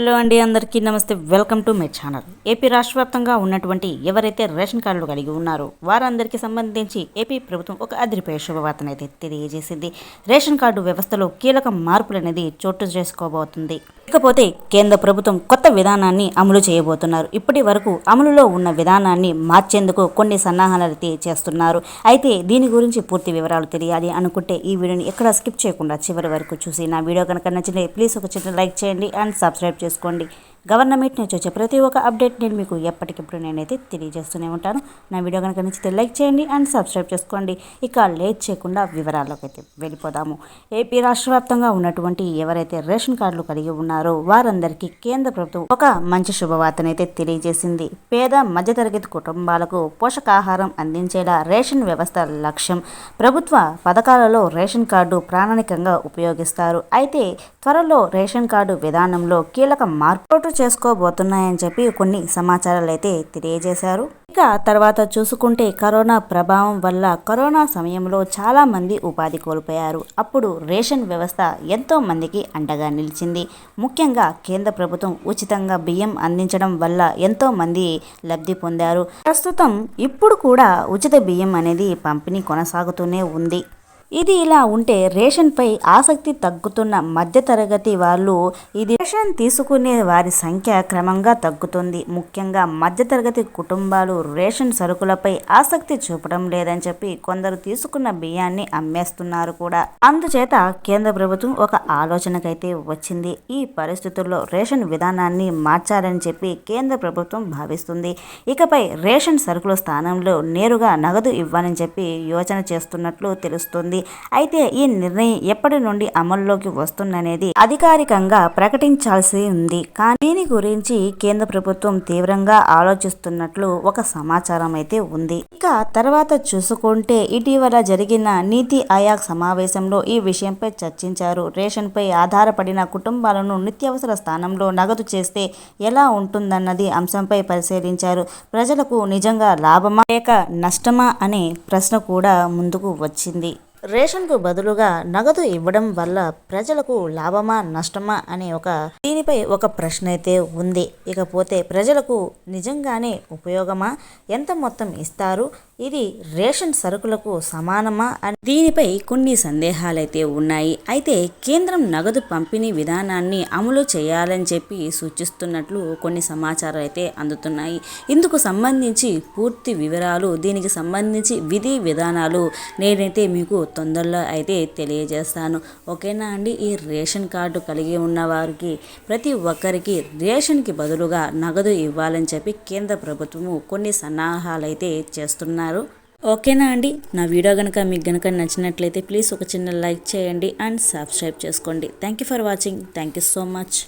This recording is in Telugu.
హలో అండి అందరికీ నమస్తే. Welcome to my channel. AP రాష్ట్ర వ్యాప్తంగా ఉన్నటువంటి ఎవరైతే రేషన్ కార్డులు కలిగి ఉన్నారో వారందరికీ సంబంధించి ఏపీ ప్రభుత్వం ఒక అదిరిపోయే శుభవార్తను అయితే తెలియజేసింది. రేషన్ కార్డు వ్యవస్థలో కీలక మార్పులు అనేది చోటు చేసుకోబోతుంది. ఇకపోతే కేంద్ర ప్రభుత్వం కొత్త విధానాన్ని అమలు చేయబోతున్నారు. ఇప్పటి వరకు అమలులో ఉన్న విధానాన్ని మార్చేందుకు కొన్ని సన్నాహాలు అయితే చేస్తున్నారు. అయితే దీని గురించి పూర్తి వివరాలు తెలియాలి అనుకుంటే ఈ వీడియోని ఎక్కడ స్కిప్ చేయకుండా చివరి వరకు చూసి నా వీడియో కనుక నచ్చితే ప్లీజ్ ఒక చిన్న లైక్ చేయండి అండ్ సబ్స్క్రైబ్ చేసుకోండి. గవర్నమెంట్ నుంచి వచ్చే ప్రతి ఒక్క అప్డేట్ నేను మీకు ఎప్పటికప్పుడు నేనైతే తెలియజేస్తూనే ఉంటాను. నా వీడియో కనుక నచ్చితే లైక్ చేయండి అండ్ సబ్స్క్రైబ్ చేసుకోండి. ఇక లేట్ చేయకుండా వివరాల్లోకి అయితే వెళ్ళిపోదాము. ఏపీ రాష్ట్ర వ్యాప్తంగా ఉన్నటువంటి ఎవరైతే రేషన్ కార్డులు కలిగి ఉన్నారో వారందరికీ కేంద్ర ప్రభుత్వం ఒక మంచి శుభవార్తనైతే తెలియజేసింది. పేద మధ్యతరగతి కుటుంబాలకు పోషకాహారం అందించేలా రేషన్ వ్యవస్థ లక్ష్యం. ప్రభుత్వ పథకాలలో రేషన్ కార్డు ప్రామాణికంగా ఉపయోగిస్తారు. అయితే త్వరలో రేషన్ కార్డు విధానంలో కీలక మార్పు చేసుకోబోతున్నాయని చెప్పి కొన్ని సమాచారాలు అయితే తెలియజేశారు. ఇక తర్వాత చూసుకుంటే కరోనా ప్రభావం వల్ల కరోనా సమయంలో చాలా మంది ఉపాధి కోల్పోయారు. అప్పుడు రేషన్ వ్యవస్థ ఎంతో మందికి అండగా నిలిచింది. ముఖ్యంగా కేంద్ర ప్రభుత్వం ఉచితంగా బియ్యం అందించడం వల్ల ఎంతో మంది లబ్ధి పొందారు. ప్రస్తుతం ఇప్పుడు కూడా ఉచిత బియ్యం అనేది పంపిణీ కొనసాగుతూనే ఉంది. ఇది ఇలా ఉంటే రేషన్పై ఆసక్తి తగ్గుతున్న మధ్యతరగతి వాళ్ళు ఇది రేషన్ తీసుకునే వారి సంఖ్య క్రమంగా తగ్గుతుంది. ముఖ్యంగా మధ్యతరగతి కుటుంబాలు రేషన్ సరుకులపై ఆసక్తి చూపడం లేదని చెప్పి కొందరు తీసుకున్న బియ్యాన్ని అమ్మేస్తున్నారు కూడా. అందుచేత కేంద్ర ప్రభుత్వం ఒక ఆలోచనకైతే వచ్చింది. ఈ పరిస్థితుల్లో రేషన్ విధానాన్ని మార్చాలని చెప్పి కేంద్ర ప్రభుత్వం భావిస్తుంది. ఇకపై రేషన్ సరుకుల స్థానంలో నేరుగా నగదు ఇవ్వాలని చెప్పి యోచన చేస్తున్నట్లు తెలుస్తుంది. అయితే ఈ నిర్ణయం ఎప్పటి నుండి అమల్లోకి వస్తుందనేది అధికారికంగా ప్రకటించాల్సి ఉంది. కానీ దీని గురించి కేంద్ర ప్రభుత్వం తీవ్రంగా ఆలోచిస్తున్నట్లు ఒక సమాచారం అయితే ఉంది. ఇక తర్వాత చూసుకుంటే ఇటీవల జరిగిన నీతి ఆయాగ్ సమావేశంలో ఈ విషయంపై చర్చించారు. రేషన్పై ఆధారపడిన కుటుంబాలను నిత్యావసర స్థానంలో నగదు చేస్తే ఎలా ఉంటుందన్నది అంశంపై పరిశీలించారు. ప్రజలకు నిజంగా లాభమా లేక నష్టమా అనే ప్రశ్న కూడా ముందుకు వచ్చింది. రేషన్కు బదులుగా నగదు ఇవ్వడం వల్ల ప్రజలకు లాభమా నష్టమా అనే ఒక దీనిపై ఒక ప్రశ్న అయితే ఉంది. ఇకపోతే ప్రజలకు నిజంగానే ఉపయోగమా? ఎంత మొత్తం ఇస్తారు? ఇది రేషన్ సరుకులకు సమానమా? అని దీనిపై కొన్ని సందేహాలైతే ఉన్నాయి. అయితే కేంద్రం నగదు పంపిణీ విధానాన్ని అమలు చేయాలని చెప్పి సూచిస్తున్నట్లు కొన్ని సమాచారాలు అయితే అందుతున్నాయి. ఇందుకు సంబంధించి పూర్తి వివరాలు దీనికి సంబంధించి విధి విధానాలు నేనైతే మీకు తొందరలో అయితే తెలియజేస్తాను. ఓకేనా అండి? ఈ రేషన్ కార్డు కలిగి ఉన్న వారికి ప్రతి ఒక్కరికి రేషన్కి బదులుగా నగదు ఇవ్వాలని చెప్పి కేంద్ర ప్రభుత్వము కొన్ని సన్నాహాలు అయితే చేస్తున్నారు. ఓకేనా అండి? నా వీడియో కనుక మీకు కనుక నచ్చినట్లయితే ప్లీజ్ ఒక చిన్న లైక్ చేయండి అండ్ సబ్స్క్రైబ్ చేసుకోండి. Thank you for watching. Thank you so much.